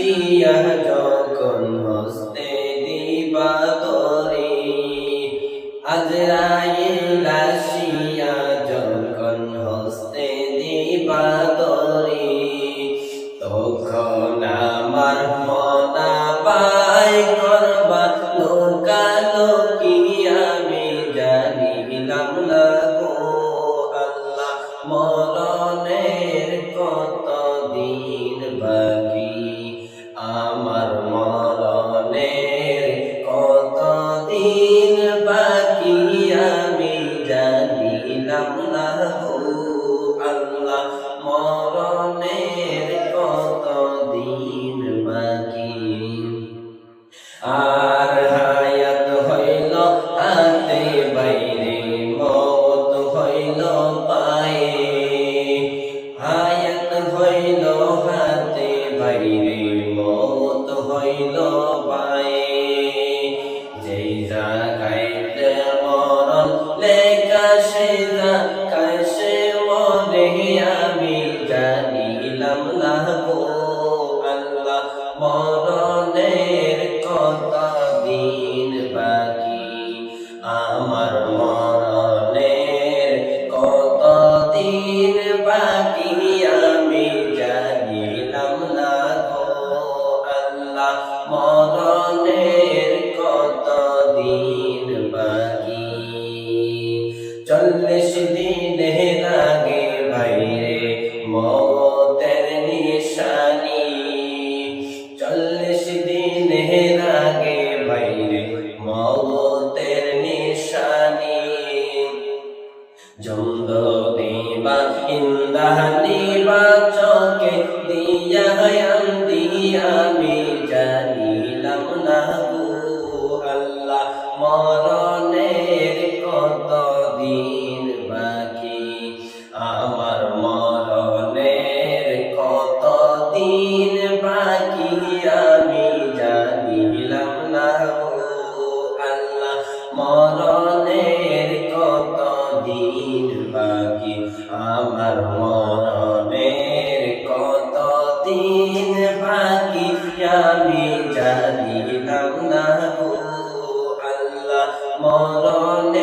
শিয়া যখন হস্তে দিবা তরে আজরাইল শিয়া যখন হস্তে দিবা তরে তখন আমার যেই জায়গায় মরণ লেখা সে চল্লিশ দিনে আগে বাইরে মতের নিশানি। জন্দ দিবা ইন্দা দিবা চকে দিয়া দিয়া আমি জানিলাম না আল্লাহ মরণের আমার মরণের কত দিন বাকি আমি জানিলাম না আল্লাহ মরণ